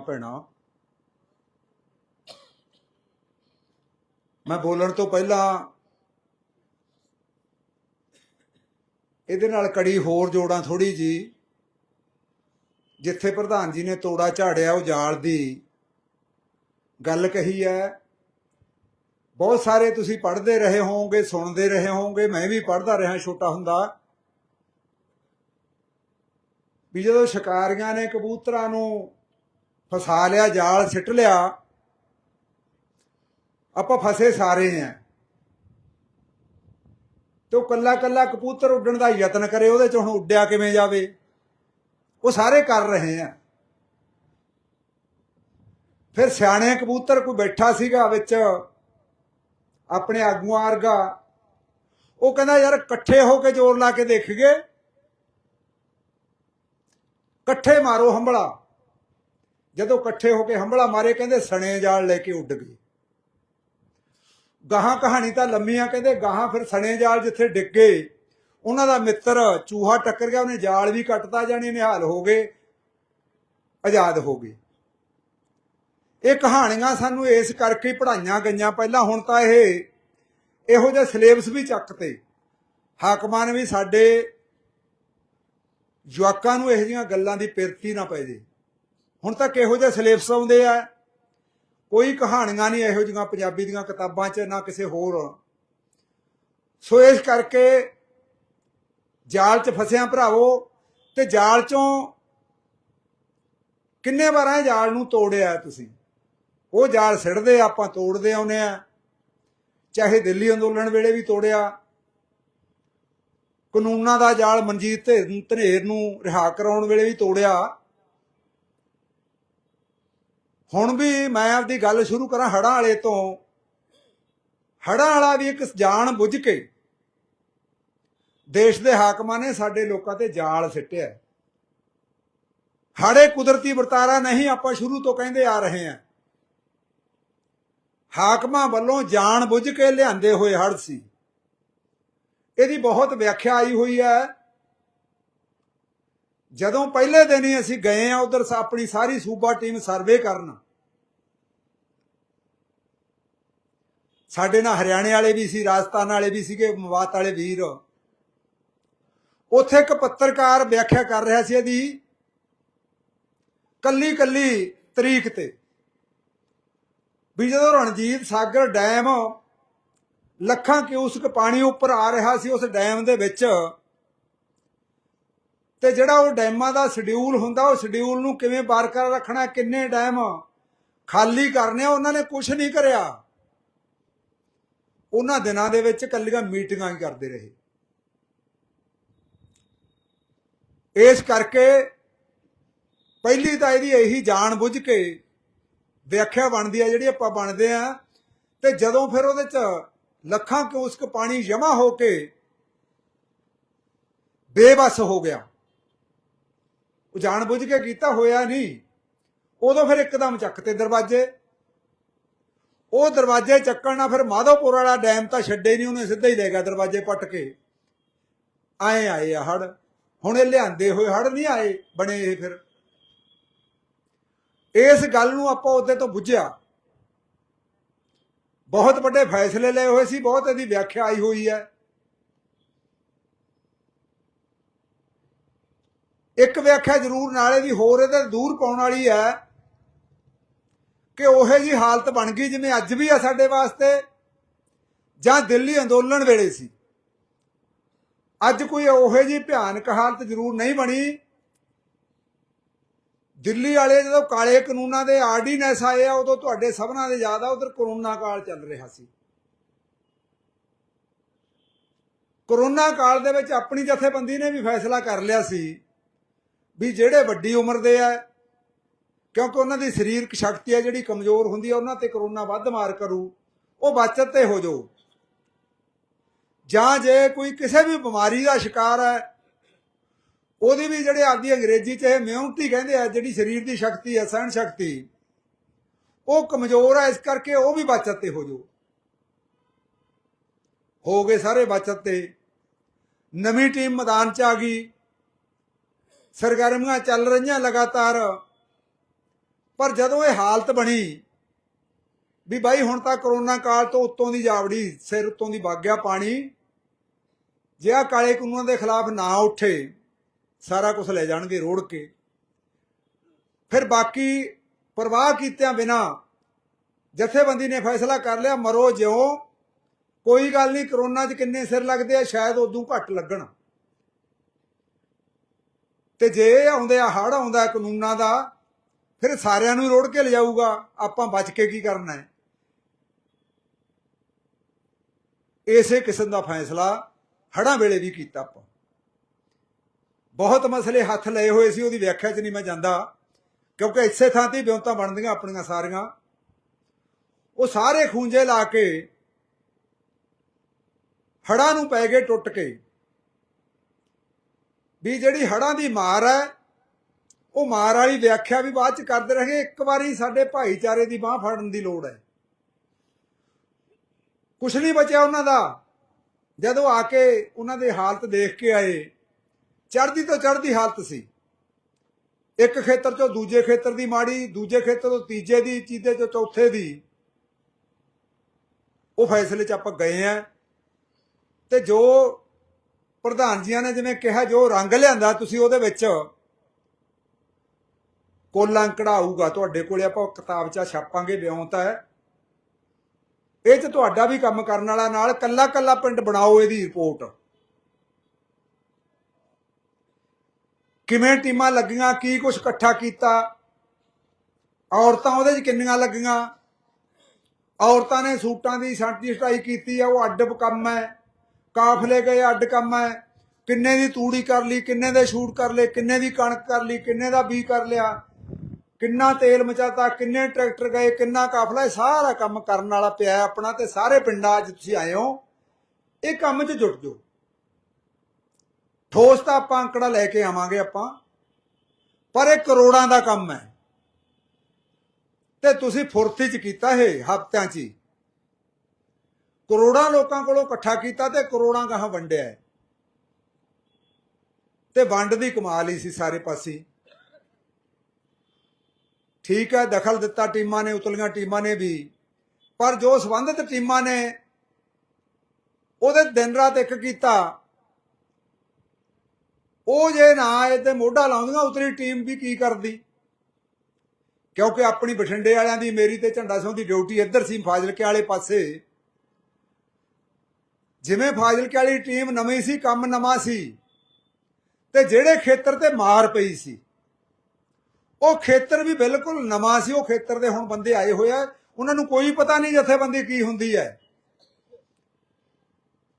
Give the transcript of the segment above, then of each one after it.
ਭੈਣਾ। ਮੈਂ ਬੋਲਣ ਤੋਂ ਪਹਿਲਾਂ ਇਹਦੇ ਨਾਲ ਕੜੀ ਹੋਰ ਜੋੜਾਂ ਥੋੜੀ ਜੀ। ਜਿੱਥੇ ਪ੍ਰਧਾਨ ਜੀ ਨੇ ਤੋੜਾ ਝਾੜਿਆ ਉਹ ਜਾਲ ਦੀ। ਗੱਲ ਕਹੀ ਹੈ, ਬਹੁਤ ਸਾਰੇ ਤੁਸੀਂ ਪੜ੍ਹਦੇ ਰਹੇ ਹੋਵੋਗੇ, ਸੁਣਦੇ ਰਹੇ ਹੋਵੋਗੇ, ਮੈਂ ਵੀ ਪੜ੍ਹਦਾ ਰਿਹਾ ਛੋਟਾ ਹੁੰਦਾ। ਵੀ ਜਦੋਂ ਸ਼ਿਕਾਰੀਆਂ ਨੇ ਕਬੂਤਰਾਂ ਨੂੰ ਫਸਾ ਲਿਆ, ਜਾਲ ਸਿੱਟ ਲਿਆ। ਆਪਾਂ ਫਸੇ ਸਾਰੇ ਆਂ। ਤੇ ਉਹ ਕੱਲਾ ਕੱਲਾ ਕਬੂਤਰ ਉੱਡਣ ਦਾ ਯਤਨ ਕਰੇ, ਉਹਦੇ ਚ ਹੁਣ ਉੱਡਿਆ ਕਿਵੇਂ ਜਾਵੇ? ਉਹ ਸਾਰੇ ਕਰ ਰਹੇ ਆ। ਫਿਰ ਸਿਆਣੇ ਕਬੂਤਰ ਕੋਈ ਬੈਠਾ ਸੀਗਾ ਵਿੱਚ, ਆਪਣੇ ਆਗੂਆਂ ਵਰਗਾ। ਉਹ ਕਹਿੰਦਾ, ਯਾਰ, ਇਕੱਠੇ ਹੋ ਕੇ ਜ਼ੋਰ ਲਾ ਕੇ ਦੇਖ ਗਏ ਇਕੱਠੇ ਮਾਰੋ ਹੰਬਲਾ। ਜਦੋਂ ਇਕੱਠੇ ਹੋ ਕੇ ਹੰਬਲਾ ਮਾਰੇ, ਕਹਿੰਦੇ ਸਣੇ ਜਾਲ ਲੈ ਕੇ ਉੱਡ ਗਏ। ਗਾਹਾਂ ਕਹਾਣੀ ਤਾਂ ਲੰਮੀਆਂ, ਕਹਿੰਦੇ ਗਾਹਾਂ ਫਿਰ ਸਣੇ ਜਾਲ ਜਿੱਥੇ ਡਿੱਗੇ ਉਹਨਾਂ ਦਾ ਮਿੱਤਰ ਚੂਹਾ ਟੱਕਰ ਗਿਆ, ਉਹਨੇ ਜਾਲ ਵੀ ਕੱਟਤਾ, ਜਾਣੀ ਨਿਹਾਲ ਹੋ ਗਏ, ਆਜ਼ਾਦ ਹੋ ਗਏ। ਇਹ ਕਹਾਣੀਆਂ ਸਾਨੂੰ ਇਸ ਕਰਕੇ ਹੀ ਪੜਾਈਆਂ ਗਈਆਂ, ਪਹਿਲਾਂ ਹੁਣ ਤਾਂ ਇਹ ਇਹੋ ਜਿਹਾ ਸਿਲੇਬਸ ਵੀ ਚੱਕਤੇ। ਹਾਕਮਾਂ ਨੇ ਵੀ ਸਾਡੇ ਜਵਾਕਾਂ ਨੂੰ ਇਹੋ ਜਿਹੀਆਂ ਗੱਲਾਂ ਦੀ ਪਿਰਤੀ ਨਾ ਪੈ ਜੇ। ਹੁਣ ਤੱਕ ਇਹੋ ਜਿਹੇ ਸਿਲੇਬਸ ਆਉਂਦੇ ਆ। ਕੋਈ ਕਹਾਣੀਆਂ ਨਹੀਂ ਇਹੋ ਜਿਹੀਆਂ ਪੰਜਾਬੀ ਦੀਆਂ ਕਿਤਾਬਾਂ 'ਚ, ਨਾ ਕਿਸੇ ਹੋਰ। ਸੋ ਇਸ ਕਰਕੇ ਜਾਲ 'ਚ ਫਸਿਆ ਭਰਾਵੋ ਤੇ ਜਾਲ 'ਚੋਂ ਕਿੰਨੇ ਵਾਰਾਂ ਇਹ ਜਾਲ ਨੂੰ ਤੋੜਿਆ ਤੁਸੀਂ? ਉਹ ਜਾਲ ਸਿੱੜਦੇ ਆਪਾਂ ਤੋੜਦੇ ਆਉਨੇ ਆ। ਚਾਹੇ ਦਿੱਲੀ ਅੰਦੋਲਨ ਵੇਲੇ ਵੀ ਤੋੜਿਆ। ਕਾਨੂੰਨਾਂ ਦਾ ਜਾਲ ਮਨਜੀਤ ਧੇ- ਧਨੇਰ ਨੂੰ ਰਿਹਾ ਕਰਾਉਣ ਵੇਲੇ ਵੀ ਤੋੜਿਆ। ਹੁਣ ਵੀ ਮੈਂ ਆਪਦੀ ਗੱਲ ਸ਼ੁਰੂ ਕਰਾਂ ਹੜਾਂ ਵਾਲੇ ਤੋਂ। ਹੜਾਂ ਵਾਲਾ ਵੀ ਇੱਕ ਜਾਣ ਬੁੱਝ ਕੇ ਦੇਸ਼ ਦੇ ਹਾਕਮਾਂ ਨੇ ਸਾਡੇ ਲੋਕਾਂ ਤੇ ਜਾਲ ਸਿੱਟਿਆ। ਹੜੇ ਕੁਦਰਤੀ ਵਰਤਾਰਾ ਨਹੀਂ ਆਪਾਂ ਸ਼ੁਰੂ ਤੋਂ ਕਹਿੰਦੇ ਆ ਰਹੇ ਹਾਂ। ਹਾਕਮਾਂ ਵੱਲੋਂ ਜਾਣ ਬੁੱਝ ਕੇ ਲਿਆਂਦੇ ਹੋਏ ਹੜ ਸੀ। ਇਹਦੀ ਬਹੁਤ ਵਿਆਖਿਆ ਆਈ ਹੋਈ ਹੈ। ਜਦੋਂ ਪਹਿਲੇ ਦਿਨ ਹੀ ਅਸੀਂ ਗਏ ਆ, ਉਧਰ ਆਪਣੀ ਸਾਰੀ ਸੂਬਾ ਟੀਮ ਸਰਵੇ ਕਰਨ। ਸਾਡੇ ਨਾਲ ਹਰਿਆਣੇ ਵਾਲੇ ਵੀ ਸੀ, ਰਾਜਸਥਾਨ ਵਾਲੇ ਵੀ ਸੀਗੇ, ਮਵਾਤ ਵਾਲੇ ਵੀਰ। ਉੱਥੇ ਇੱਕ ਪੱਤਰਕਾਰ ਵਿਆਖਿਆ ਕਰ ਰਿਹਾ ਸੀ ਇਹਦੀ ਕੱਲੀ ਕੱਲੀ ਤਰੀਕ ਤੇ। ਵੀ ਜਦੋਂ ਰਣਜੀਤ ਸਾਗਰ ਡੈਮ, ਲੱਖਾਂ ਕਿਊਸਕ ਪਾਣੀ ਉੱਪਰ ਆ ਰਿਹਾ ਸੀ, ਉਸ ਡੈਮ ਦੇ ਵਿੱਚ ਤੇ ਜਿਹੜਾ ਉਹ ਡੈਮਾਂ ਦਾ ਸ਼ਡਿਊਲ ਹੁੰਦਾ ਉਹ ਸ਼ਡਿਊਲ ਨੂੰ ਕਿਵੇਂ ਬਰਕਰਾਰ ਰੱਖਣਾ ਕਿੰਨੇ ਡੈਮ ਖਾਲੀ ਕਰਨੇ ਆ, ਉਹਨਾਂ ਨੇ ਕੁਝ ਨਹੀਂ ਕਰਿਆ। ਉਹਨਾਂ ਦਿਨਾਂ ਦੇ ਵਿੱਚ ਕੱਲੀਆਂ ਮੀਟਿੰਗਾਂ ਹੀ ਕਰਦੇ ਰਹੇ। ਇਸ ਕਰਕੇ ਪਹਿਲੀ ਤਾਂ ਇਹਦੀ ਇਹੀ ਜਾਣ ਬੁੱਝ ਕੇ ਵਿਆਖਿਆ ਬਣਦੀ ਆ ਜਿਹੜੀ ਆਪਾਂ ਬਣਦੇ ਆ ਤੇ ਜਦੋਂ ਫਿਰ ਉਹਦੇ ਚ ਲੱਖਾਂ ਕਿਊਸਕ ਪਾਣੀ ਜਮਾ ਹੋ ਕੇ ਬੇਬਸ ਹੋ ਗਿਆ। ਉਹ ਜਾਣ ਬੁੱਝ ਕੇ ਕੀਤਾ ਹੋਇਆ ਨਹੀਂ। ਉਦੋਂ ਫਿਰ ਇੱਕਦਮ ਚੱਕਤੇ ਦਰਵਾਜ਼ੇ। ਉਹ ਦਰਵਾਜ਼ੇ ਚੱਕਣ ਨਾਲ ਫਿਰ ਮਾਧੋਪੁਰ ਵਾਲਾ ਡੈਮ ਤਾਂ ਛੱਡੇ ਨਹੀਂ, ਉਹਨੇ ਸਿੱਧਾ ਹੀ ਲੈ ਗਿਆ ਦਰਵਾਜ਼ੇ ਪੱਟ ਕੇ। ਆਏ ਆਏ ਆ ਹੜ ਹੁਣ ਇਹ ਲਿਆਂਦੇ ਹੋਏ ਹੜ ਨਹੀਂ ਆਏ, ਬਣੇ ਇਹ ਫਿਰ। ਇਸ ਗੱਲ ਨੂੰ ਆਪਾਂ ਉਹਦੇ ਤੋਂ ਬੁੱਝਿਆ। ਬਹੁਤ ਵੱਡੇ ਫੈਸਲੇ ਲਏ ਹੋਏ ਸੀ, ਬਹੁਤ ਇਹਦੀ ਵਿਆਖਿਆ ਆਈ ਹੋਈ ਹੈ। ਇੱਕ ਵਿਆਖਿਆ ਜ਼ਰੂਰ ਨਾਲੇ ਦੀ ਹੋਰ ਇਹਦੇ ਦੂਰ ਪਾਉਣ ਵਾਲੀ ਹੈ ਕਿ ਉਹੇ ਜੀ ਹਾਲਤ ਬਣ ਗਈ ਜਿਵੇਂ ਅੱਜ ਵੀ ਆ ਸਾਡੇ ਵਾਸਤੇ, ਜਾਂ ਦਿੱਲੀ ਅੰਦੋਲਨ ਵੇਲੇ ਸੀ। ਅੱਜ ਕੋਈ ਉਹੇ ਜੀ ਭਿਆਨਕ ਹਾਲਤ ਜ਼ਰੂਰ ਨਹੀਂ ਬਣੀ। ਦਿੱਲੀ ਵਾਲੇ ਜਦੋਂ ਕਾਲੇ ਕਾਨੂੰਨਾਂ ਦੇ ਆਰਡੀਨੈਂਸ ਆਏ ਆ, ਉਦੋਂ ਤੁਹਾਡੇ ਸਭਨਾਂ ਦੇ ਯਾਦ ਆ, ਉਧਰ ਕਰੋਨਾ ਕਾਲ ਚੱਲ ਰਿਹਾ ਸੀ। ਕਰੋਨਾ ਕਾਲ ਦੇ ਵਿੱਚ ਆਪਣੀ ਜਥੇਬੰਦੀ ਨੇ ਵੀ ਫੈਸਲਾ ਕਰ ਲਿਆ ਸੀ। ਵੀ ਜਿਹੜੇ ਵੱਡੀ ਉਮਰ ਦੇ ਆ, ਕਿਉਂਕਿ ਉਹਨਾਂ ਦੀ ਸਰੀਰਕ ਸ਼ਕਤੀ ਹੈ ਜਿਹੜੀ ਕਮਜ਼ੋਰ ਹੁੰਦੀ ਹੈ ਉਹਨਾਂ ਤੇ ਕਰੋਨਾ ਵੱਧ ਮਾਰ ਕਰੂ, ਉਹ ਬਚਤ ਤੇ ਹੋ ਜਾਓ ਜਾਂ ਜੇ ਕੋਈ ਕਿਸੇ ਵੀ ਬਿਮਾਰੀ ਦਾ ਸ਼ਿਕਾਰ ਹੈ ਉਹਦੀ ਵੀ ਜਿਹੜੇ ਆਪਦੀ ਅੰਗਰੇਜ਼ੀ ਚ ਇਹ ਇਮਿਊਨਿਟੀ ਕਹਿੰਦੇ ਆ, ਜਿਹੜੀ ਸਰੀਰ ਦੀ ਸ਼ਕਤੀ ਹੈ ਸਹਿਣ ਸ਼ਕਤੀ, ਉਹ ਕਮਜ਼ੋਰ ਹੈ ਇਸ ਕਰਕੇ ਉਹ ਵੀ ਬਚਤ ਤੇ ਹੋ ਜਾਓ ਹੋ ਗਏ ਸਾਰੇ ਬਚਤ ਤੇ। ਨਵੀਂ ਟੀਮ ਮੈਦਾਨ ਚ ਆ ਗਈ। ਸਰਗਰਮੀਆਂ ਚੱਲ ਰਹੀਆਂ ਲਗਾਤਾਰ। ਪਰ ਜਦੋਂ ਇਹ ਹਾਲਤ ਬਣੀ ਵੀ ਬਾਈ ਹੁਣ ਤਾਂ ਕਰੋਨਾ ਕਾਲ ਤੋਂ ਉੱਤੋਂ ਦੀ ਜਾਵੜੀ, ਸਿਰ ਉੱਤੋਂ ਦੀ ਵਗ ਗਿਆ ਪਾਣੀ, ਜੇ ਆਹ ਕਾਲੇ ਕਾਨੂੰਨਾਂ ਦੇ ਖਿਲਾਫ ਨਾ ਉੱਠੇ, ਸਾਰਾ ਕੁਝ ਲੈ ਜਾਣਗੇ ਰੋੜ ਕੇ। ਫਿਰ ਬਾਕੀ ਪਰਵਾਹ ਕੀਤਿਆਂ ਬਿਨਾ ਜਥੇਬੰਦੀ ਨੇ ਫੈਸਲਾ ਕਰ ਲਿਆ, ਮਰੋ ਜਿਉ। ਕੋਈ ਗੱਲ ਨਹੀਂ, ਕਰੋਨਾ 'ਚ ਕਿੰਨੇ ਸਿਰ ਲੱਗਦੇ ਆ, ਸ਼ਾਇਦ ਉਦੋਂ ਘੱਟ ਲੱਗਣ। ਤੇ ਜੇ ਆਉਂਦੇ ਆ ਹੜ ਆਉਂਦਾ ਕਾਨੂੰਨਾਂ ਦਾ, ਫਿਰ ਸਾਰਿਆਂ ਨੂੰ ਰੋੜ ਕੇ ਲਿਜਾਊਗਾ। ਆਪਾਂ ਬਚ ਕੇ ਕੀ ਕਰਨਾ ਹੈ? ਇਸੇ ਕਿਸਮ ਦਾ ਫੈਸਲਾ ਹੜਾਂ ਵੇਲੇ ਵੀ ਕੀਤਾ ਆਪਾਂ। ਬਹੁਤ ਮਸਲੇ ਹੱਥ ਲਏ ਹੋਏ ਸੀ, ਉਹਦੀ ਵਿਆਖਿਆ 'ਚ ਨਹੀਂ ਮੈਂ ਜਾਂਦਾ। ਕਿਉਂਕਿ ਇਸੇ ਥਾਂ ਤੇ ਹੀ ਬਣਦੀਆਂ ਆਪਣੀਆਂ ਸਾਰੀਆਂ। ਉਹ ਸਾਰੇ ਖੂੰਜੇ ਲਾ ਕੇ ਹੜਾਂ ਨੂੰ ਪੈ ਗਏ, ਟੁੱਟ ਕੇ। ਵੀ ਜਿਹੜੀ ਹੜਾਂ ਦੀ ਮਾਰ ਹੈ, ਉਹ ਮਾਰ ਵਾਲੀ ਵਿਆਖਿਆ ਵੀ ਬਾਅਦ ਚ ਕਰਦੇ ਰਹੇ ਇੱਕ ਵਾਰੀ ਸਾਡੇ ਭਾਈਚਾਰੇ ਦੀ ਬਾਹ ਫੜਨ ਦੀ ਲੋੜ ਹੈ। ਕੁਛ ਨਹੀਂ ਬਚਿਆ ਉਹਨਾਂ ਦਾ। ਜਦੋਂ ਆ ਕੇ ਉਹਨਾਂ ਦੇ ਹਾਲਤ ਦੇਖ ਕੇ ਆਏ ਚੜਦੀ ਤੋਂ ਚੜਦੀ ਹਾਲਤ ਸੀ। ਇੱਕ ਖੇਤਰ ਚੋਂ ਦੂਜੇ ਖੇਤਰ ਦੀ ਮਾੜੀ, ਦੂਜੇ ਖੇਤਰ ਤੋਂ ਤੀਜੇ ਦੀ ਤੀਜੇ ਚੋਂ ਚੌਥੇ ਦੀ। ਉਹ ਫੈਸਲੇ 'ਚ ਆਪਾਂ ਗਏ ਆ। ਤੇ ਜੋ ਪ੍ਰਧਾਨ ਜੀਆਂ ਨੇ ਜਿਵੇਂ ਕਿਹਾ, ਜੋ ਰੰਗ ਲਿਆਂਦਾ ਤੁਸੀਂ ਉਹਦੇ ਵਿੱਚ, ਕੋਲਾਂ ਕਢਾਊਗਾ, ਤੁਹਾਡੇ ਕੋਲੇ ਆਪਾਂ ਉਹ ਕਿਤਾਬ 'ਚ ਛਾਪਾਂਗੇ ਵਿਉਂਤ ਹੈ। ਇਹ 'ਚ ਤੁਹਾਡਾ ਵੀ ਕੰਮ ਕਰਨ ਵਾਲਾ ਨਾਲ ਕੱਲਾ ਕੱਲਾ ਪਿੰਡ ਬਣਾਓ ਇਹਦੀ ਰਿਪੋਰਟ। ਕਿਵੇਂ ਟੀਮਾਂ ਲੱਗੀਆਂ, ਕੀ ਕੁਝ ਇਕੱਠਾ ਕੀਤਾ, ਔਰਤਾਂ ਉਹਦੇ 'ਚ ਕਿੰਨੀਆਂ ਲੱਗੀਆਂ? ਔਰਤਾਂ ਨੇ ਸੂਟਾਂ ਦੀ ਛਾਂਟੀ ਸਟਾਈ ਕੀਤੀ ਆ, ਉਹ ਅੱਡ ਕੰਮ ਹੈ। ਕਾਫਲੇ ਗਏ, ਅੱਡ ਕੰਮ ਹੈ। ਕਿੰਨੇ ਦੀ ਤੂੜੀ ਕਰ ਲਈ, ਕਿੰਨੇ ਦੇ ਸ਼ੂਟ ਕਰ ਲਏ, ਕਿੰਨੇ ਦੀ ਕਣਕ ਕਰ ਲਈ, ਕਿੰਨੇ ਦਾ ਬੀ ਕਰ ਲਿਆ। ਕਿੰਨਾ ਤੇਲ ਮਚਾਤਾ, ਕਿੰਨੇ ਟਰੈਕਟਰ ਗਏ, ਕਿੰਨਾ ਕਾਫਲਾ, ਇਹ ਸਾਰਾ ਕੰਮ ਕਰਨ ਵਾਲਾ ਪਿਆ ਆਪਣਾ ਤੇ ਸਾਰੇ ਪਿੰਡਾਂ 'ਚ ਤੁਸੀਂ ਆਏ ਹੋ। ਇਹ ਕੰਮ 'ਚ ਜੁਟ ਜਾਓ। ਠੋਸ ਤਾਂ ਆਪਾਂ ਅੰਕੜਾ ਲੈ ਕੇ ਆਵਾਂਗੇ ਆਪਾਂ, ਪਰ ਇਹ ਕਰੋੜਾਂ ਦਾ ਕੰਮ ਹੈ। ਤੇ ਤੁਸੀਂ ਫੁਰਤੀ 'ਚ ਕੀਤਾ ਇਹ ਹਫ਼ਤਿਆਂ 'ਚ ਹੀ। ਕਰੋੜਾਂ ਲੋਕਾਂ ਕੋਲੋਂ ਇਕੱਠਾ ਕੀਤਾ ਤੇ ਕਰੋੜਾਂ ਗਾਹਾਂ ਵੰਡਿਆ ਤੇ ਵੰਡ ਦੀ ਕਮਾਲ ਹੀ ਸੀ ਸਾਰੇ ਪਾਸੇ। ਠੀਕ ਹੈ, ਦਖਲ ਦਿੱਤਾ ਟੀਮਾਂ ਨੇ, ਉਤਲੀਆਂ ਟੀਮਾਂ ਨੇ ਵੀ। ਪਰ ਜੋ ਸੰਬੰਧਿਤ ਟੀਮਾਂ ਨੇ, ਉਹਦੇ ਦਿਨ ਰਾਤ ਇੱਕ ਕੀਤਾ। ਉਹ ਜੇ ਨਾ ਆਏ ਤੇ ਮੋਢਾ ਲਾਉਂਦੀਆਂ ਉਤਲੀ ਟੀਮ ਵੀ ਕੀ ਕਰਦੀ? ਕਿਉਂਕਿ ਆਪਣੀ ਬਠਿੰਡੇ ਵਾਲਿਆਂ ਦੀ, ਮੇਰੀ ਤੇ ਝੰਡਾ ਸਿੰਘ ਦੀ ਡਿਊਟੀ ਇੱਧਰ ਸੀ, ਫਾਜ਼ਿਲਕੇ ਵਾਲੇ ਪਾਸੇ। ਜਿਵੇਂ ਫਾਜ਼ਿਲਕੇ ਵਾਲੀ ਟੀਮ ਨਵੀਂ ਸੀ, ਕੰਮ ਨਵਾਂ ਸੀ, ਤੇ ਜਿਹੜੇ ਖੇਤਰ ਤੇ ਮਾਰ ਪਈ ਸੀ, ਉਹ ਖੇਤਰ ਵੀ ਬਿਲਕੁਲ ਨਵਾਂ ਸੀ, ਉਹ ਖੇਤਰ ਦੇ ਹੁਣ ਬੰਦੇ ਆਏ ਹੋਏ ਆ, ਉਹਨਾਂ ਨੂੰ ਕੋਈ ਪਤਾ ਨਹੀਂ ਜਥੇਬੰਦੀ ਕੀ ਹੁੰਦੀ ਹੈ।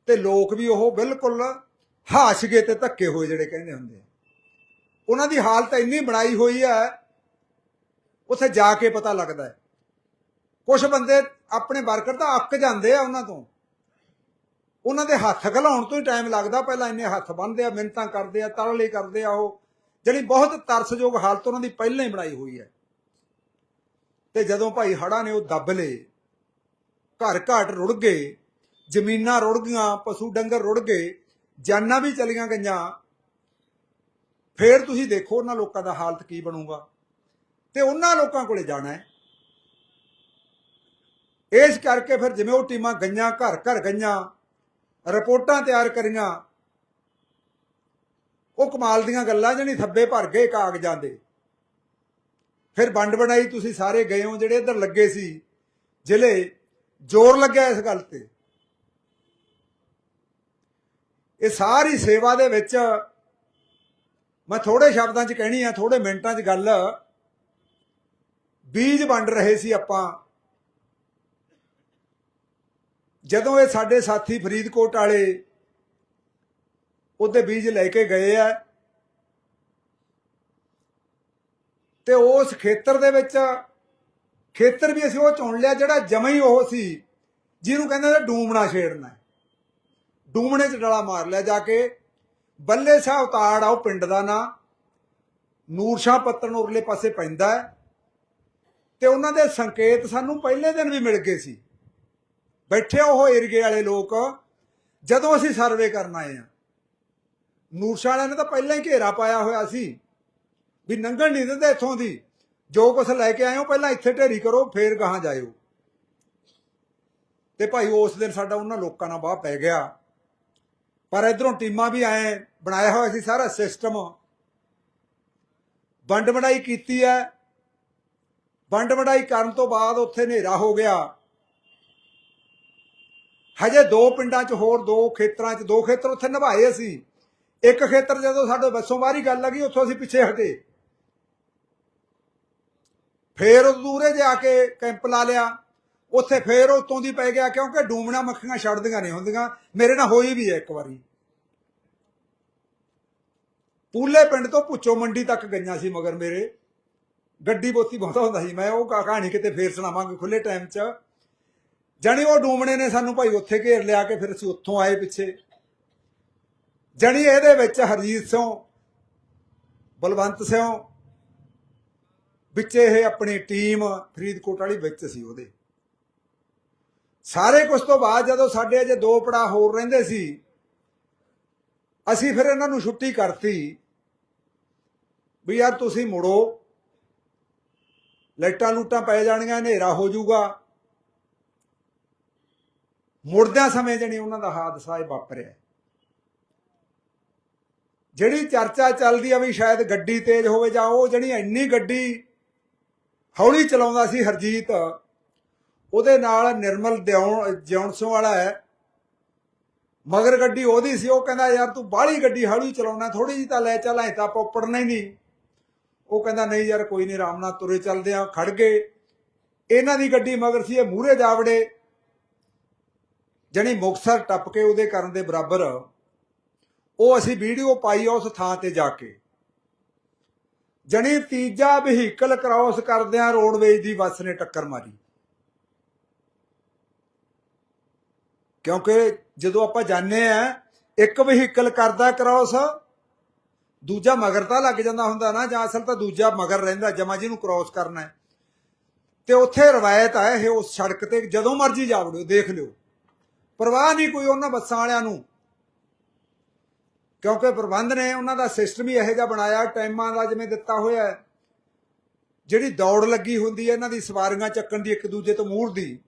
ਤੇ ਲੋਕ ਵੀ ਉਹ ਬਿਲਕੁਲ ਹਾਸ਼ ਗਏ ਤੇ ਧੱਕੇ ਹੋਏ ਜਿਹੜੇ ਕਹਿੰਦੇ ਹੁੰਦੇ ਉਹਨਾਂ ਦੀ ਹਾਲਤ ਇੰਨੀ ਬਣਾਈ ਹੋਈ ਹੈ, ਉੱਥੇ ਜਾ ਕੇ ਪਤਾ ਲੱਗਦਾ ਹੈ। ਕੁਝ ਬੰਦੇ ਆਪਣੇ ਵਰਕਰ ਤਾਂ ਅੱਕ ਜਾਂਦੇ ਆ ਉਹਨਾਂ ਤੋਂ। ਉਹਨਾਂ ਦੇ ਹੱਥ ਘਲਾਉਣ ਤੋਂ ਹੀ ਟਾਈਮ ਲੱਗਦਾ, ਪਹਿਲਾਂ ਇੰਨੇ ਹੱਥ ਬੰਨਦੇ ਆ ਮਿੰਤਾਂ ਕਰਦੇ ਆ, ਤਰਲੇ ਕਰਦੇ ਆ ਉਹ। ਜਿਹੜੀ ਬਹੁਤ ਤਰਸਯੋਗ ਹਾਲਤ ਉਹਨਾਂ ਦੀ ਪਹਿਲਾਂ ਹੀ ਬਣਾਈ ਹੋਈ ਹੈ। ਤੇ ਜਦੋਂ ਭਾਈ ਹੜਾਂ ਨੇ ਉਹ ਦੱਬ ਲਏ, ਘਰ ਘਾਟ ਰੁੜ ਗਏ, ਜ਼ਮੀਨਾਂ ਰੁੜ ਗਈਆਂ, ਪਸ਼ੂ ਡੰਗਰ ਰੁੜ ਗਏ, ਜਾਨਾਂ ਵੀ ਚਲੀਆਂ ਗਈਆਂ, ਫੇਰ ਤੁਸੀਂ ਦੇਖੋ ਉਹਨਾਂ ਲੋਕਾਂ ਦਾ ਹਾਲਤ ਕੀ ਬਣੂਗਾ। ਤੇ ਉਹਨਾਂ ਲੋਕਾਂ ਕੋਲੇ ਜਾਣਾ ਹੈ। ਇਸ ਕਰਕੇ ਫਿਰ ਜਿਵੇਂ ਉਹ ਟੀਮਾਂ ਗਈਆਂ, ਘਰ ਘਰ ਗਈਆਂ ਰਿਪੋਰਟਾਂ ਤਿਆਰ ਕਰੀਆਂ। ਉਹ ਕਮਾਲ ਦੀਆਂ ਗੱਲਾਂ ਜਣੀ ਥੱਬੇ ਭਰ ਗਏ ਕਾਗਜ਼ਾਂ ਦੇ। ਫਿਰ ਵੰਡ ਬਣਾਈ ਤੁਸੀਂ ਸਾਰੇ ਗਏ ਹੋ ਜਿਹੜੇ ਇੱਧਰ ਲੱਗੇ ਸੀ। ਜ਼ਿਲ੍ਹੇ ਜ਼ੋਰ ਲੱਗਿਆ ਇਸ ਗੱਲ ਤੇ। ਇਹ ਸਾਰੀ ਸੇਵਾ ਦੇ ਵਿੱਚ ਮੈਂ ਥੋੜੇ ਸ਼ਬਦਾਂ 'ਚ ਕਹਿਣੀ ਆ, ਥੋੜੇ ਮਿੰਟਾਂ 'ਚ ਗੱਲ। ਬੀਜ ਵੰਡ ਰਹੇ ਸੀ ਆਪਾਂ। ਜਦੋਂ ਇਹ ਸਾਡੇ ਸਾਥੀ ਫਰੀਦਕੋਟ ਵਾਲੇ ਉਹਦੇ ਬੀਜ ਲੈ ਕੇ ਗਏ ਆ ਤੇ ਉਸ ਖੇਤਰ ਦੇ ਵਿੱਚ ਖੇਤਰ ਵੀ ਅਸੀਂ ਉਹ ਚੁਣ ਲਿਆ ਜਿਹੜਾ ਜਮਾ ਹੀ ਉਹ ਸੀ, ਜਿਹਨੂੰ ਕਹਿੰਦੇ ਨੇ ਡੂਮਣਾ ਛੇੜਨਾ ਡੂਮਣੇ 'ਚ ਡਲਾ ਮਾਰ ਲਿਆ ਜਾ ਕੇ। ਬੱਲੇ ਸਾਹਿਬ ਤਾੜ ਆ, ਉਹ ਪਿੰਡ ਦਾ ਨਾਂ। ਨੂਰ ਸ਼ਾਹ ਪੱਤਨ ਉਰਲੇ ਪਾਸੇ ਪੈਂਦਾ ਹੈ। ਤੇ ਉਹਨਾਂ ਦੇ ਸੰਕੇਤ ਸਾਨੂੰ ਪਹਿਲੇ ਦਿਨ ਵੀ ਮਿਲ ਗਏ ਸੀ। ਬੈਠੇ ਉਹ ਏਰੀਏ ਵਾਲੇ ਲੋਕ, ਜਦੋਂ ਅਸੀਂ ਸਰਵੇ ਕਰਨ ਆਏ ਆ। ਨੂਰਸ਼ਾਹ ਵਾਲਿਆਂ ਨੇ ਤਾਂ ਪਹਿਲਾਂ ਹੀ ਘੇਰਾ ਪਾਇਆ ਹੋਇਆ ਸੀ ਵੀ ਨੰਗਣ ਨਹੀਂ ਦਿੰਦੇ ਇੱਥੋਂ ਦੀ। ਜੋ ਕੁਝ ਲੈ ਕੇ ਆਏ ਹੋ, ਪਹਿਲਾਂ ਇੱਥੇ ਢੇਰੀ ਕਰੋ, ਫੇਰ ਗਾਹਾਂ ਜਾਇਓ। ਤੇ ਭਾਈ ਉਸ ਦਿਨ ਸਾਡਾ ਉਹਨਾਂ ਲੋਕਾਂ ਨਾਲ ਬਾਹ ਪੈ ਗਿਆ। ਪਰ ਇਧਰੋਂ ਟੀਮਾਂ ਵੀ ਆਏ ਬਣਾਇਆ ਹੋਇਆ ਸੀ, ਸਾਰਾ ਸਿਸਟਮ ਵੰਡ ਵਡਾਈ ਕੀਤੀ ਹੈ। ਵੰਡ ਵਡਾਈ ਕਰਨ ਤੋਂ ਬਾਅਦ ਉੱਥੇ ਹਨੇਰਾ ਹੋ ਗਿਆ। ਹਜੇ ਦੋ ਪਿੰਡਾਂ 'ਚ ਹੋਰ ਦੋ ਖੇਤਰਾਂ 'ਚ ਦੋ ਖੇਤਰ ਉੱਥੇ ਨਿਭਾਏ ਅਸੀਂ। ਇੱਕ ਖੇਤਰ ਜਦੋਂ ਸਾਡੇ ਬੱਸੋਂ ਬਾਹਰੀ ਗੱਲ ਲੱਗੀ ਉੱਥੋਂ ਅਸੀਂ ਪਿੱਛੇ ਹਟੇ। ਫੇਰ ਉਹ ਦੂਰੇ ਜਾ ਕੇ ਕੈਂਪ ਲਾ ਲਿਆ। ਉੱਥੇ ਫੇਰ ਉਤੋਂ ਦੀ ਪੈ ਗਿਆ ਕਿਉਂਕਿ ਡੂਮਣਾ ਮੱਖੀਆਂ ਛੱਡਦੀਆਂ ਨਹੀਂ ਹੁੰਦੀਆਂ। ਮੇਰੇ ਨਾਲ ਹੋਈ ਵੀ ਹੈ ਇੱਕ ਵਾਰੀ। ਪੂਲੇ ਪਿੰਡ ਤੋਂ ਪੁੱਚੋ ਮੰਡੀ ਤੱਕ ਗਈਆਂ ਸੀ ਮਗਰ ਮੇਰੇ। ਗੱਡੀ ਬੋਤੀ ਬਹੁਤਾ ਹੁੰਦਾ ਸੀ। ਮੈਂ ਉਹ ਕਹਾਣੀ ਕਿਤੇ ਫੇਰ ਸੁਣਾਵਾਂਗੇ ਖੁੱਲੇ ਟਾਈਮ 'ਚ। ਜਾਣੀ ਉਹ ਡੂਮਣੇ ਨੇ ਸਾਨੂੰ ਭਾਈ ਉੱਥੇ ਘੇਰ ਲਿਆ ਕੇ ਫਿਰ ਅਸੀਂ ਉੱਥੋਂ ਆਏ ਪਿੱਛੇ। ਜਾਣੀ ਇਹਦੇ ਵਿੱਚ ਹਰਜੀਤ ਸਿੰਘ, ਬਲਵੰਤ ਸਿੰਘ ਵਿੱਚ ਇਹ ਆਪਣੀ ਟੀਮ ਫਰੀਦਕੋਟ ਵਾਲੀ ਵਿੱਚ ਸੀ ਉਹਦੇ। ਸਾਰੇ ਕੁਝ ਤੋਂ ਬਾਅਦ ਜਦੋਂ ਸਾਡੇ ਅਜੇ ਦੋ ਪੜਾ ਹੋਰ ਰਹਿੰਦੇ ਸੀ, ਅਸੀਂ ਫਿਰ ਇਹਨਾਂ ਨੂੰ ਛੁੱਟੀ ਕਰਤੀ ਵੀ ਯਾਰ ਤੁਸੀਂ ਮੁੜੋ, ਲਾਈਟਾਂ ਲੂਟਾਂ ਪੈ ਜਾਣੀਆਂ, ਹਨੇਰਾ ਹੋ ਜਾਊਗਾ। ਮੁੜਦਿਆਂ ਸਮੇਂ ਜਣੀ ਉਹਨਾਂ ਦਾ ਹਾਦਸਾ ਇਹ ਵਾਪਰਿਆ। ਜਿਹੜੀ ਚਰਚਾ ਚੱਲਦੀ ਆ ਵੀ ਸ਼ਾਇਦ ਗੱਡੀ ਤੇਜ਼ ਹੋਵੇ ਜਾਂ ਉਹ ਜਿਹੜੀ ਇੰਨੀ ਗੱਡੀ ਹੌਲੀ ਚਲਾਉਂਦਾ ਸੀ ਹਰਜੀਤ, ਉਹਦੇ ਨਾਲ ਨਿਰਮਲ ਦਿਉਣ ਜਿਉਣਸੋਂ ਵਾਲਾ ਹੈ। ਮਗਰ ਗੱਡੀ ਉਹਦੀ ਸੀ, ਉਹ ਕਹਿੰਦਾ, ਯਾਰ ਤੂੰ ਬਾਹਲੀ ਗੱਡੀ ਹੌਲੀ ਚਲਾਉਣਾ ਥੋੜੀ ਜਿਹੀ ਤਾਂ ਲੈ ਚੱਲ, ਐ ਤਾਂ ਆਪਾਂ ਉੱਪੜਨਾ ਹੀ ਨਹੀਂ ਉਹ ਕਹਿੰਦਾ, ਨਹੀਂ ਯਾਰ, ਕੋਈ ਨਹੀਂ ਆਰਾਮ ਨਾਲ ਤੁਰੇ ਚੱਲਦੇ ਆ ਖੜ ਗਏ। ਇਹਨਾਂ ਦੀ ਗੱਡੀ ਮਗਰ ਸੀ, ਇਹ ਮੂਹਰੇ ਜਾਵੜੇ ਜਣੀ ਮੁਕਸਰ ਟੱਪ ਕੇ ਉਹਦੇ ਕਰਨ ਦੇ ਬਰਾਬਰ, ਉਹ ਅਸੀਂ ਵੀਡੀਓ ਪਾਈ ਉਸ ਥਾਂ ਤੇ ਜਾ ਕੇ। ਜਣੀ ਤੀਜਾ ਵਹੀਕਲ ਕ੍ਰਾਸ ਕਰਦਿਆਂ ਰੋਡਵੇਜ ਦੀ ਬੱਸ ਨੇ ਟੱਕਰ ਮਾਰੀ। ਕਿਉਂਕਿ ਜਦੋਂ ਆਪਾਂ ਜਾਣਦੇ ਆ, ਇੱਕ ਵਹੀਕਲ ਕਰਦਾ ਕ੍ਰਾਸ ਦੂਜਾ ਮਗਰ ਤਾਂ ਲੱਗ ਜਾਂਦਾ ਹੁੰਦਾ ਨਾ, ਜਾਂ ਅਸਲ ਤਾਂ ਦੂਜਾ ਮਗਰ ਰਹਿੰਦਾ, ਜਮਾ ਜੀ ਨੂੰ ਕ੍ਰਾਸ ਕਰਨਾ ਤੇ ਉੱਥੇ ਰਵਾਇਤ ਹੈ ਇਹ ਉਸ ਸੜਕ ਤੇ, ਜਦੋਂ ਮਰਜ਼ੀ ਜਾ ਵੜਿਓ, ਦੇਖ ਲਿਓ। ਪਰਵਾਹ ਨਹੀਂ ਕੋਈ ਉਹਨਾਂ ਬੱਸਾਂ ਵਾਲਿਆਂ ਨੂੰ। ਕਿਉਂਕਿ ਪ੍ਰਬੰਧ ਨੇ ਉਹਨਾਂ ਦਾ ਸਿਸਟਮ ਹੀ ਇਹੋ ਜਿਹਾ ਬਣਾਇਆ, ਟਾਈਮਾਂ ਦਾ ਜਿਵੇਂ ਦਿੱਤਾ ਹੋਇਆ ਹੈ। ਜਿਹੜੀ ਦੌੜ ਲੱਗੀ ਹੁੰਦੀ ਹੈ, ਇਹਨਾਂ ਦੀ ਸਵਾਰੀਆਂ ਚੱਕਣ ਦੀ ਇੱਕ ਦੂਜੇ ਤੋਂ ਮੂਹਰ ਦੀ।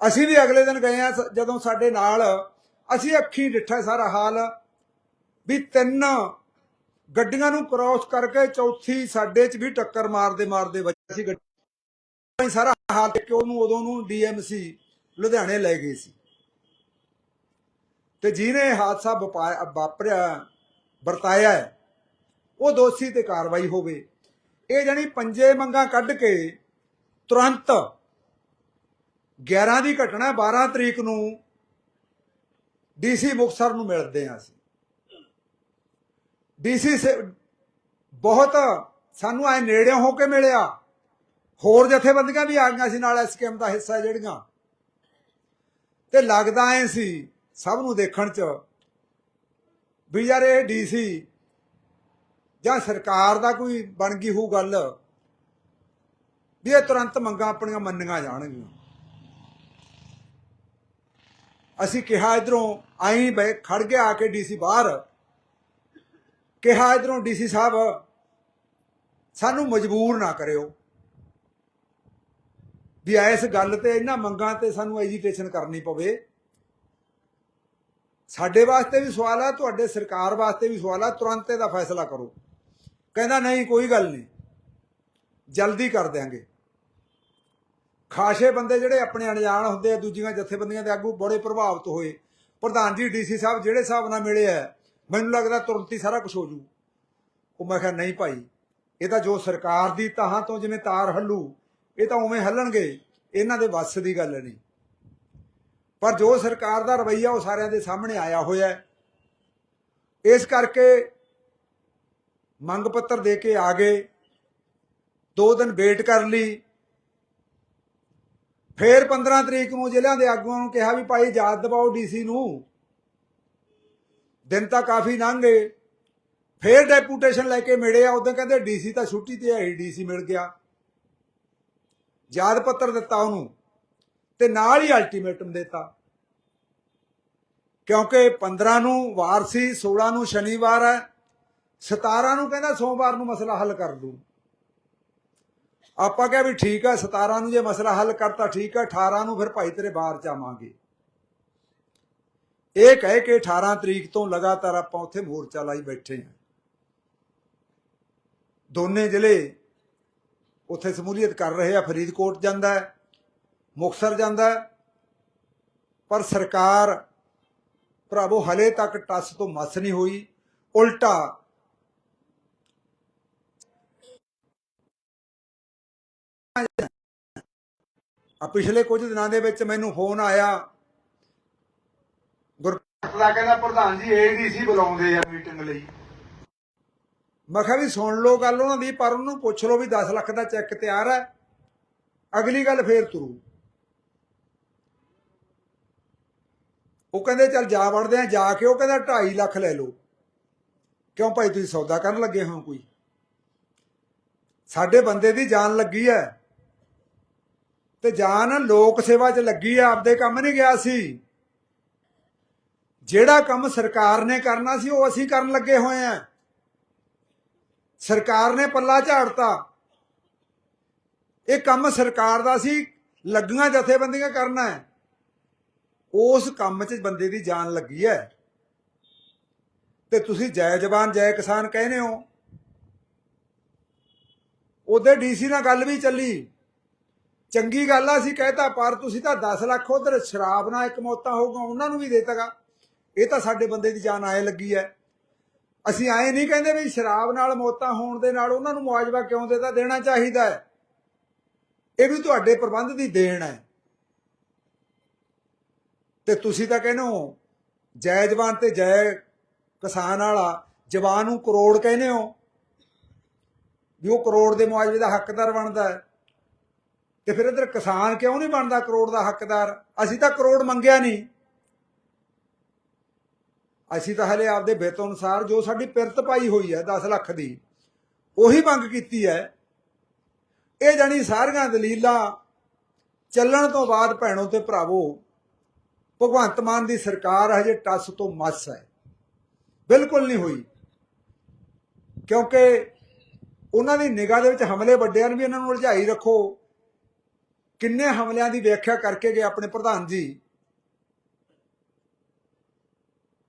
ਅਸੀਂ ਵੀ ਅਗਲੇ ਦਿਨ ਗਏ ਆ ਜਦੋਂ ਸਾਡੇ ਨਾਲ ਅਸੀਂ ਅੱਖੀ ਡਿੱਠਾ ਸਾਰਾ ਹਾਲ ਵੀ ਤਿੰਨ ਗੱਡੀਆਂ ਨੂੰ ਕ੍ਰਾਸ ਕਰਕੇ ਚੌਥੀ ਸਾਡੇ 'ਚ ਵੀ ਟੱਕਰ ਮਾਰਦੇ ਮਾਰਦੇ ਵੱਜੀ ਸੀ ਗੱਡੀ ਸਾਰਾ ਹਾਲ ਦੇਖ ਕੇ ਉਹਨੂੰ ਉਦੋਂ ਨੂੰ ਡੀਐਮਸੀ ਲੁਧਿਆਣੇ ਲੈ ਗਏ ਸੀ। ਤੇ ਜਿਹਨੇ ਹਾਦਸਾ ਵਪਾਇਆ ਵਾਪਰਿਆ, ਵਰਤਾਇਆ ਉਹ ਦੋਸ਼ੀ ਤੇ ਕਾਰਵਾਈ ਹੋਵੇ। ਇਹ ਜਾਨੀ ਪੰਜੇ ਮੰਗਾਂ ਕੱਢ ਕੇ ਤੁਰੰਤ 11 ਦੀ ਘਟਨਾ 12 ਤਰੀਕ ਨੂੰ ਡੀਸੀ ਮੁਕਤਸਰ ਨੂੰ ਮਿਲਦੇ ਹਾਂ ਅਸੀਂ। ਡੀਸੀ ਬਹੁਤ ਸਾਨੂੰ ਐ ਨੇੜੇ ਹੋ ਕੇ ਮਿਲਿਆ। ਹੋਰ ਜਥੇਬੰਦੀਆਂ ਵੀ ਆ ਗਈਆਂ ਸੀ, ਨਾਲ ਐਸਕੇਐਮ ਦਾ ਹਿੱਸਾ ਜਿਹੜੀਆਂ। ਤੇ ਲੱਗਦਾ ਐ ਸੀ ਸਭ ਨੂੰ ਦੇਖਣ ਚ ਵੀ ਯਾਰ ਇਹ ਡੀਸੀ ਜਾਂ ਸਰਕਾਰ ਦਾ ਕੋਈ ਬਣ ਗਈ ਹੋ ਗੱਲ, ਵੀ ਇਹ ਤੁਰੰਤ ਮੰਗਾਂ ਆਪਣੀਆਂ ਮੰਨੀਆਂ ਜਾਣਗੀਆਂ। ਅਸੀਂ ਕਿਹਾ ਇਧਰੋਂ ਆਈ ਬੈ ਖੜ ਗਿਆ ਆ ਕੇ ਡੀਸੀ ਬਾਹਰ, ਕਿਹਾ ਇਧਰੋਂ ਡੀਸੀ ਸਾਹਿਬ, ਸਾਨੂੰ ਮਜਬੂਰ ਨਾ ਕਰਿਓ। ਵੀ ਇਸ ਗੱਲ ਤੇ ਇਹਨਾਂ ਮੰਗਾਂ ਤੇ ਸਾਨੂੰ ਐਜੀਟੇਸ਼ਨ ਕਰਨੀ ਪਵੇ। ਸਾਡੇ ਵਾਸਤੇ ਵੀ ਸਵਾਲ ਆ, ਤੁਹਾਡੇ ਸਰਕਾਰ ਵਾਸਤੇ ਵੀ ਸਵਾਲ ਆ, ਤੁਰੰਤ ਇਹਦਾ ਫੈਸਲਾ ਕਰੋ। ਕਹਿੰਦਾ, ਨਹੀਂ, ਕੋਈ ਗੱਲ ਨਹੀਂ। ਜਲਦੀ ਕਰ ਦਿਆਂਗੇ। ਖਾਸੇ ਬੰਦੇ ਜਿਹੜੇ ਆਪਣੇ ਅਣਜਾਣ ਹੁੰਦੇ ਆ, ਦੂਜੀਆਂ ਜਥੇਬੰਦੀਆਂ ਦੇ ਆਗੂ ਬੜੇ ਪ੍ਰਭਾਵਿਤ ਹੋਏ। ਪ੍ਰਧਾਨ ਜੀ ਡੀਸੀ ਸਾਹਿਬ ਜਿਹੜੇ ਹਿਸਾਬ ਨਾਲ ਮਿਲੇ ਆ, ਮੈਨੂੰ ਲੱਗਦਾ ਤੁਰੰਤ ਹੀ ਸਾਰਾ ਕੁਝ ਹੋ ਜੂ। ਉਹ ਮੈਂ ਕਿਹਾ, ਨਹੀਂ ਭਾਈ, ਇਹ ਤਾਂ ਜੋ ਸਰਕਾਰ ਦੀ ਤਾਹਾਂ ਤੋਂ ਜਿਵੇਂ ਤਾਰ ਹੱਲੂ, ਇਹ ਤਾਂ ਉਵੇਂ ਹੱਲਣਗੇ। ਇਹਨਾਂ ਦੇ ਵੱਸ ਦੀ ਗੱਲ ਨਹੀਂ। ਪਰ ਜੋ ਸਰਕਾਰ ਦਾ ਰਵਈਆ ਉਹ ਸਾਰਿਆਂ ਦੇ ਸਾਹਮਣੇ ਆਇਆ ਹੋਇਆ ਹੈ। ਇਸ ਕਰਕੇ ਮੰਗ ਪੱਤਰ ਦੇ ਕੇ ਆ ਗਏ, ਦੋ ਦਿਨ ਵੇਟ ਕਰ ਲਈ। ਫੇਰ 15 ਤਰੀਕ ਨੂੰ ਜ਼ਿਲ੍ਹਿਆਂ ਦੇ ਆਗੂਆਂ ਨੂੰ ਕਿਹਾ ਵੀ ਭਾਈ ਯਾਦ ਦਿਵਾਓ ਡੀਸੀ ਨੂੰ। ਦਿਨ ਤਾਂ ਕਾਫੀ ਲੰਘ ਗਏ। ਫੇਰ ਡੈਪੂਟੇਸ਼ਨ ਲੈ ਕੇ ਮਿਲੇ ਆ, ਉਦੋਂ ਕਹਿੰਦੇ ਡੀਸੀ ਤਾਂ ਛੁੱਟੀ ਤੇ ਹੈ ਡੀਸੀ ਮਿਲ ਗਿਆ। ਯਾਦ ਪੱਤਰ ਦਿੱਤਾ ਉਹਨੂੰ। ਤੇ ਨਾਲ ਹੀ ਅਲਟੀਮੇਟਮ ਦਿੱਤਾ। ਕਿਉਂਕਿ 15 ਨੂੰ ਵਾਰ ਸੀ 16 ਨੂੰ ਸ਼ਨੀਵਾਰ ਹੈ 17 ਨੂੰ ਕਹਿੰਦਾ ਸੋਮਵਾਰ ਨੂੰ ਮਸਲਾ ਹੱਲ ਕਰ ਦੂੰ। ਆਪਾਂ ਕਿਹਾ ਵੀ ਠੀਕ ਹੈ 17 ਨੂੰ ਜੇ ਮਸਲਾ ਹੱਲ ਕਰਤਾ ਠੀਕ ਹੈ 18 ਨੂੰ ਫਿਰ ਭਾਈ ਤੇਰੇ ਬਾਹਰ ਚ ਇਹ ਕਹਿ ਕੇ 18 ਤਰੀਕ ਤੋਂ ਲਗਾਤਾਰ ਆਪਾਂ ਉੱਥੇ ਮੋਰਚਾ ਲਾਈ ਬੈਠੇ ਹਾਂ। ਦੋਨੇ ਜ਼ਿਲ੍ਹੇ ਉੱਥੇ ਸਮੂਲੀਅਤ ਕਰ ਰਹੇ ਆ, ਫਰੀਦਕੋਟ ਜਾਂਦਾ ਹੈ। ਮੁਕਸਰ ਜਾਂਦਾ ਪਰ ਸਰਕਾਰ ਭਰਾਵੋ ਹਲੇ ਤੱਕ ਟੱਸ ਤੋਂ ਮਸ ਨਹੀਂ ਹੋਈ। ਉਲਟਾ। ਆ ਪਿਛਲੇ ਕੁਝ ਦਿਨਾਂ ਦੇ ਵਿੱਚ ਮੈਨੂੰ ਫੋਨ ਆਇਆ। ਗੁਰਪ੍ਰੀਤ ਦਾ ਕਹਿੰਦਾ ਪ੍ਰਧਾਨ ਜੀ ਏਡੀਸੀ ਬੁਲਾਉਂਦੇ ਆ ਮੀਟਿੰਗ ਲਈ। ਮੈਂ ਕਿਹਾ ਵੀ ਸੁਣ ਲਓ ਗੱਲ ਉਹਨਾਂ ਦੀ ਪਰ ਉਹਨੂੰ ਪੁੱਛ ਲਓ ਵੀ 10 ਲੱਖ ਦਾ ਚੈੱਕ ਤਿਆਰ ਹੈ। ਅਗਲੀ ਗੱਲ ਫੇਰ ਤੁਰੂ। ਉਹ ਕਹਿੰਦੇ ਚੱਲ ਜਾ ਵੜਦੇ ਆ, ਜਾ ਕੇ ਉਹ ਕਹਿੰਦਾ 2.5 ਲੱਖ ਲੈ ਲਓ। ਕਿਉਂ ਭਾਈ ਤੁਸੀਂ ਸੌਦਾ ਕਰਨ ਲੱਗੇ ਹੋ ਕੋਈ? ਸਾਡੇ ਬੰਦੇ ਦੀ ਜਾਨ ਲੱਗੀ ਹੈ ਤੇ ਜਾਨ ਲੋਕ ਸੇਵਾ 'ਚ ਲੱਗੀ ਹੈ ਆਪਦੇ ਕੰਮ ਨਹੀਂ ਗਿਆ ਸੀ। ਜਿਹੜਾ ਕੰਮ ਸਰਕਾਰ ਨੇ ਕਰਨਾ ਸੀ, ਉਹ ਅਸੀਂ ਕਰਨ ਲੱਗੇ ਹੋਏ ਆ ਸਰਕਾਰ ਨੇ ਪੱਲਾ ਝਾੜਤਾ। ਇਹ ਕੰਮ ਸਰਕਾਰ ਦਾ ਸੀ, ਲੱਗੀਆਂ ਜਥੇਬੰਦੀਆਂ ਕਰਨਾ ਹੈ ਉਸ ਕੰਮ 'ਚ ਬੰਦੇ ਦੀ ਜਾਨ ਲੱਗੀ ਹੈ। ਤੇ ਤੁਸੀਂ ਜੈ ਜਵਾਨ, ਜੈ ਕਿਸਾਨ ਕਹਿੰਦੇ ਹੋ। ਉਹਦੇ ਡੀਸੀ ਨਾਲ ਗੱਲ ਵੀ ਚੱਲੀ। ਚੰਗੀ ਗੱਲ ਆ ਸੀ ਕਹਿਤਾ, ਪਰ ਤੁਸੀਂ ਤਾਂ 10 ਲੱਖ ਉਧਰ ਸ਼ਰਾਬ ਨਾਲ ਇੱਕ ਮੌਤਾਂ ਹੋਊਗਾ, ਉਹਨਾਂ ਨੂੰ ਵੀ ਦੇਤਾਗਾ ਇਹ ਤਾਂ ਸਾਡੇ ਬੰਦੇ ਦੀ ਜਾਨ ਆਏ ਲੱਗੀ ਹੈ। ਅਸੀਂ ਆਏ ਨਹੀਂ ਕਹਿੰਦੇ ਵੀ ਸ਼ਰਾਬ ਨਾਲ ਮੌਤਾਂ ਹੋਣ ਦੇ ਨਾਲ ਉਹਨਾਂ ਨੂੰ ਮੁਆਵਜ਼ਾ ਕਿਉਂ ਦੇਤਾ, ਦੇਣਾ ਚਾਹੀਦਾ ਹੈ। ਇਹ ਵੀ ਤੁਹਾਡੇ ਪ੍ਰਬੰਧ ਦੀ ਦੇਣ ਹੈ। ਤੇ ਤੁਸੀਂ ਤਾਂ ਕਹਿੰਦੇ ਹੋ ਜੈ ਜਵਾਨ ਤੇ ਜੈ ਕਿਸਾਨ ਵਾਲਾ, ਜਵਾਨ ਨੂੰ ਕਰੋੜ ਕਹਿੰਦੇ ਹੋ। ਵੀ ਉਹ ਕਰੋੜ ਦੇ ਮੁਆਵਜ਼ੇ ਦਾ ਹੱਕਦਾਰ ਬਣਦਾ ਹੈ। ਤੇ ਫਿਰ ਇਧਰ ਕਿਸਾਨ ਕਿਉਂ ਨਹੀਂ ਬਣਦਾ ਕਰੋੜ ਦਾ ਹੱਕਦਾਰ? ਅਸੀਂ ਤਾਂ ਕਰੋੜ ਮੰਗਿਆ ਨਹੀਂ। ਅਸੀਂ ਤਾਂ ਹਲੇ ਆਪਦੇ ਬੇਤ ਅਨੁਸਾਰ ਜੋ ਸਾਡੀ ਪਿਰਤ ਪਾਈ ਹੋਈ ਹੈ 10 ਲੱਖ ਦੀ, ਉਹੀ ਮੰਗ ਕੀਤੀ ਹੈ। ਇਹ ਜਾਨੀ ਸਾਰੀਆਂ ਦਲੀਲਾਂ ਚੱਲਣ ਤੋਂ ਬਾਅਦ ਭੈਣੋ ਤੇ ਭਰਾਵੋ ਭਗਵੰਤ ਮਾਨ ਦੀ ਸਰਕਾਰ ਹਜੇ ਟੱਸ ਤੋਂ ਮੱਸ ਹੈ। ਬਿਲਕੁਲ ਨਹੀਂ ਹੋਈ। ਕਿਉਂਕਿ ਉਹਨਾਂ ਦੀ ਨਿਗਾਹ ਦੇ ਵਿੱਚ ਹਮਲੇ ਵੱਡਿਆਂ ਨੂੰ ਵੀ ਇਹਨਾਂ ਨੂੰ ਉਲਝਾਈ ਰੱਖੋ। ਕਿੰਨੇ ਹਮਲਿਆਂ ਦੀ ਵਿਆਖਿਆ ਕਰਕੇ ਗਏ ਆਪਣੇ ਪ੍ਰਧਾਨ ਜੀ।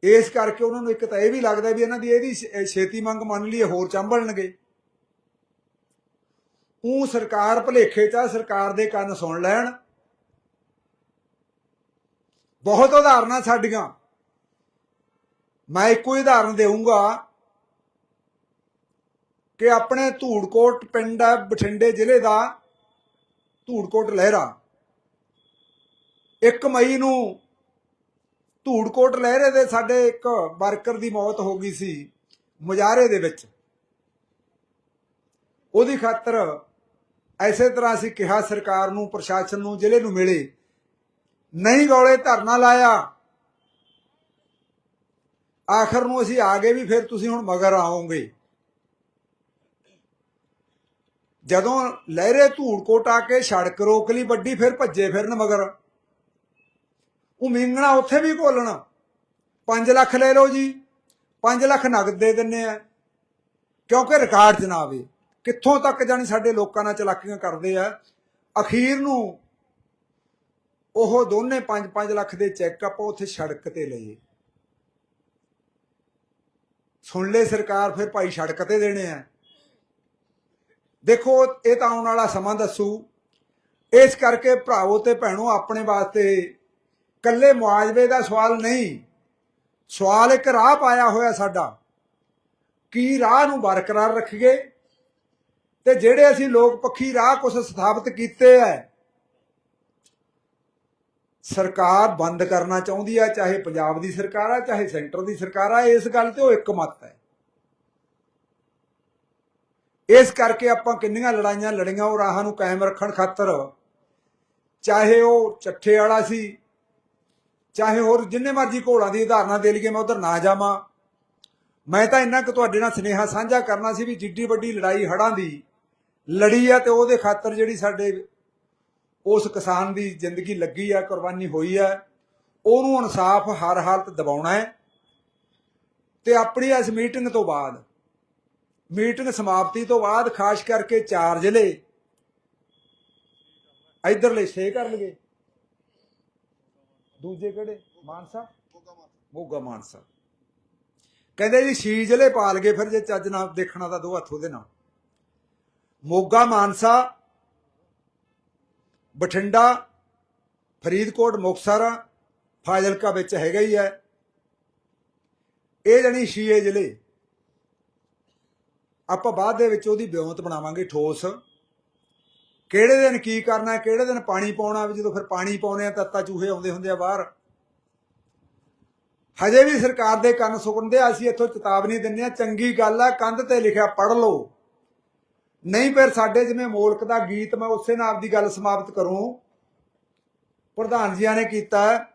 ਇਸ ਕਰਕੇ ਉਹਨਾਂ ਨੂੰ ਇੱਕ ਤਾਂ ਇਹ ਵੀ ਲੱਗਦਾ ਵੀ ਇਹਨਾਂ ਦੀ ਇਹਦੀ ਛ- ਛੇਤੀ ਮੰਗ ਮੰਨ ਲਈਏ ਹੋਰ ਚੰਬਲਣਗੇ ਉਹ ਸਰਕਾਰ ਭਲੇਖੇ ਚ ਆ, ਸਰਕਾਰ ਦੇ ਕੰਨ ਸੁਣ ਲੈਣ। ਬਹੁਤ ਉਦਾਹਰਨਾਂ ਸਾਡੀਆਂ। ਮੈਂ ਇੱਕੋ ਹੀ ਉਦਾਹਰਨ ਦੇਵਾਂਗਾ ਕਿ ਆਪਣੇ ਧੂੜਕੋਟ ਪਿੰਡ ਹੈ, ਬਠਿੰਡੇ ਜ਼ਿਲ੍ਹੇ ਦਾ ਧੂੜਕੋਟ ਲਹਿਰਾ। 1 ਮਈ ਨੂੰ ਧੂੜਕੋਟ ਲਹਿਰੇ ਦੇ ਸਾਡੇ ਇੱਕ ਵਰਕਰ ਦੀ ਮੌਤ ਹੋ ਗਈ ਸੀ, ਮੁਜ਼ਾਹਰੇ ਦੇ ਵਿੱਚ। ਉਹਦੀ ਖਾਤਰ ਐਸੇ ਤਰ੍ਹਾਂ ਅਸੀਂ ਕਿਹਾ, ਸਰਕਾਰ ਨੂੰ, ਪ੍ਰਸ਼ਾਸਨ ਨੂੰ, ਜ਼ਿਲ੍ਹੇ ਨੂੰ ਮਿਲੇ ਨਹੀਂ ਗੌਲੇ ਧਰਨਾ ਲਾਇਆ। ਆਖਰ ਨੂੰ ਅਸੀਂ ਆ ਗਏ ਵੀ ਫਿਰ ਤੁਸੀਂ ਹੁਣ ਮਗਰ ਆਓਗੇ। ਜਦੋਂ ਲਹਿਰੇ ਧੂੜਕੋਟ ਆ ਕੇ ਸੜਕ ਰੋਕ ਲਈ, ਵੱਡੀ ਫਿਰ ਭੱਜੇ ਫਿਰਨ ਮਗਰ। ਉਹ ਮਿੰਗਣਾ ਉੱਥੇ ਵੀ ਘੋਲਣਾ। 5 ਲੱਖ ਲੈ ਲਓ ਜੀ 5 ਲੱਖ ਨਗਦ ਦੇ ਦਿੰਨੇ ਆ। ਕਿਉਂਕਿ ਰਿਕਾਰਡ 'ਚ ਨਾ ਕਿੱਥੋਂ ਤੱਕ ਜਾਣੀ ਸਾਡੇ ਲੋਕਾਂ ਨਾਲ ਚਲਾਕੀਆਂ ਕਰਦੇ ਆ। ਅਖੀਰ ਨੂੰ ਉਹ ਦੋਨੇ 5-5 ਲੱਖ ਦੇ ਚੈੱਕ ਆਪਾਂ ਉੱਥੇ ਸੜਕ ਤੇ ਲਏ। ਸੁਣ ਲੈ ਸਰਕਾਰ, ਫਿਰ ਭਾਈ ਸੜਕ ਤੇ ਦੇਣੇ ਆ। ਦੇਖੋ, ਇਹ ਤਾਂ ਆਉਣ ਵਾਲਾ ਸਮਾਂ ਦੱਸੂ। ਇਸ ਕਰਕੇ ਭਰਾਵੋ ਤੇ ਭੈਣੋ, ਆਪਣੇ ਵਾਸਤੇ ਕੱਲੇ ਮੁਆਵਜ਼ੇ ਦਾ ਸਵਾਲ ਨਹੀਂ। ਸਵਾਲ ਇੱਕ ਰਾਹ ਪਾਇਆ ਹੋਇਆ ਸਾਡਾ। ਕੀ ਰਾਹ ਨੂੰ ਬਰਕਰਾਰ ਰੱਖੀਏ? ਤੇ ਜਿਹੜੇ ਅਸੀਂ ਲੋਕ ਪੱਖੀ ਰਾਹ ਕੁਝ ਸਥਾਪਿਤ ਕੀਤੇ ਐ ਸਰਕਾਰ ਬੰਦ ਕਰਨਾ ਚਾਹੁੰਦੀ ਹੈ ਚਾਹੇ ਪੰਜਾਬ ਦੀ ਸਰਕਾਰ ਹੈ ਚਾਹੇ ਸੈਂਟਰ ਦੀ ਸਰਕਾਰ ਹੈ ਇਸ ਗੱਲ ਤੇ ਉਹ ਇੱਕ ਮਤ ਹੈ। ਇਸ ਕਰਕੇ ਆਪਾਂ ਕਿੰਨੀਆਂ ਲੜਾਈਆਂ ਲੜੀਆਂ, ਉਹ ਰਾਹਾਂ ਨੂੰ ਕਾਇਮ ਰੱਖਣ ਖਾਤਰ, ਚਾਹੇ ਉਹ ਚੱਠੇ ਵਾਲਾ ਸੀ, ਚਾਹੇ ਹੋਰ ਜਿੰਨੇ ਮਰਜ਼ੀ ਘੋੜਾਂ ਦੀ ਉਦਾਹਰਨਾਂ ਦੇ ਲਈਏ, ਮੈਂ ਉਧਰ ਨਾ ਜਾਵਾਂ। ਮੈਂ ਤਾਂ ਇੰਨਾ ਕਿ ਤੁਹਾਡੇ ਨਾਲ ਸਨੇਹਾ ਸਾਂਝਾ ਕਰਨਾ ਸੀ ਵੀ ਜਿੱਡੀ ਵੱਡੀ ਲੜਾਈ ਹੜਾਂ ਦੀ ਲੜੀ ਆ ਤੇ ਉਹਦੇ ਖਾਤਰ ਜਿਹੜੀ ਸਾਡੇ ਉਸ ਕਿਸਾਨ ਦੀ ਜ਼ਿੰਦਗੀ ਲੱਗੀ ਆ, ਕੁਰਬਾਨੀ ਹੋਈ ਆ, ਉਹਨੂੰ ਇਨਸਾਫ ਹਰ ਹਾਲਤ ਦਿਵਾਉਣਾ ਹੈ ਤੇ ਆਪਣੀ ਇਸ ਮੀਟਿੰਗ ਤੋਂ ਬਾਅਦ, ਮੀਟਿੰਗ ਸਮਾਪਤੀ ਤੋਂ ਬਾਅਦ ਖਾਸ ਕਰਕੇ ਚਾਰ ਜ਼ਿਲ੍ਹੇ ਇਧਰਲੇ 6 ਕਰ ਲਈਏ ਦੂਜੇ ਕਿਹੜੇ? ਮਾਨਸਾ? ਮੋਗਾ ਮਾਨਸਾ। ਕਹਿੰਦੇ ਜੀ, ਛੇ ਜ਼ਿਲ੍ਹੇ ਪਾਲ ਗਏ ਫਿਰ ਜੇ ਚੱਜ ਨਾਲ ਦੇਖਣਾ ਤਾਂ ਦੋ ਹੱਥ ਉਹਦੇ ਨਾਲ। ਮੋਗਾ, ਮਾਨਸਾ ਬਠਿੰਡਾ, ਫਰੀਦਕੋਟ, ਮੁਕਤਸਰ, ਫਾਜ਼ਿਲਕਾ ਵਿੱਚ ਹੈਗਾ ਹੀ ਹੈ। ਇਹ ਜਣੀ ਛੇ ਜ਼ਿਲ੍ਹੇ। ਆਪਾਂ ਬਾਅਦ ਦੇ ਵਿੱਚ ਉਹਦੀ ਬਿਉਂਤ ਬਣਾਵਾਂਗੇ, ਠੋਸ। ਕਿਹੜੇ ਦਿਨ ਕੀ ਕਰਨਾ, ਕਿਹੜੇ ਦਿਨ ਪਾਣੀ ਪਾਉਣਾ, ਵੀ ਜਦੋਂ ਫਿਰ ਪਾਣੀ ਪਾਉਨੇ ਆ ਤੱਤਾ ਚੂਹੇ ਆਉਂਦੇ ਹੁੰਦੇ ਆ ਬਾਹਰ। ਹਜੇ ਵੀ ਸਰਕਾਰ ਦੇ ਕੰਨ ਸੁਕਣਦੇ ਆ, ਅਸੀਂ ਇੱਥੋਂ ਚੇਤਾਵਨੀ ਦਿੰਦੇ ਆ, ਚੰਗੀ ਗੱਲ ਆ, ਕੰਧ ਤੇ ਲਿਖਿਆ ਪੜ ਲਓ। ਨਹੀਂ ਫਿਰ ਸਾਡੇ ਜਿਵੇਂ ਮੋਲਕ ਦਾ ਗੀਤ ਮੈਂ ਉਸੇ ਨਾਲ ਆਪਦੀ ਗੱਲ ਸਮਾਪਤ ਕਰੂੰ। ਪ੍ਰਧਾਨ ਜੀਆਂ ਨੇ ਕੀਤਾ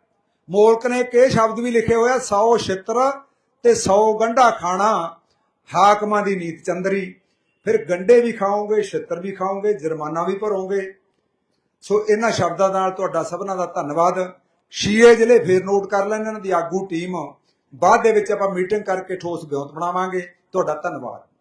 ਮੋਲਕ ਨੇ ਇੱਕ ਇਹ ਸ਼ਬਦ ਵੀ ਲਿਖੇ ਹੋਇਆ 100 ਛਿੱਤਰ ਤੇ 100 ਗੰਢਾ ਖਾਣਾ, ਹਾਕਮਾਂ ਦੀ ਨੀਤ ਚੰਦਰੀ। ਫਿਰ ਗੰਡੇ ਵੀ ਖਾਓਗੇ, ਛਿੱਤਰ ਵੀ ਖਾਓਗੇ, ਜੁਰਮਾਨਾ ਵੀ ਭਰੋਗੇ। ਸੋ ਇਹਨਾਂ ਸ਼ਬਦਾਂ ਨਾਲ ਤੁਹਾਡਾ ਸਭਨਾਂ ਦਾ ਧੰਨਵਾਦ। ਸ਼ੀਏ ਜ਼ਿਲ੍ਹੇ ਫੇਰ ਨੋਟ ਕਰ ਲੈਣ, ਇਹਨਾਂ ਦੀ ਆਗੂ ਟੀਮ। ਬਾਅਦ ਦੇ ਵਿੱਚ ਆਪਾਂ ਮੀਟਿੰਗ ਕਰਕੇ ਠੋਸ ਬਿਉਂਤ ਬਣਾਵਾਂਗੇ। ਤੁਹਾਡਾ ਧੰਨਵਾਦ।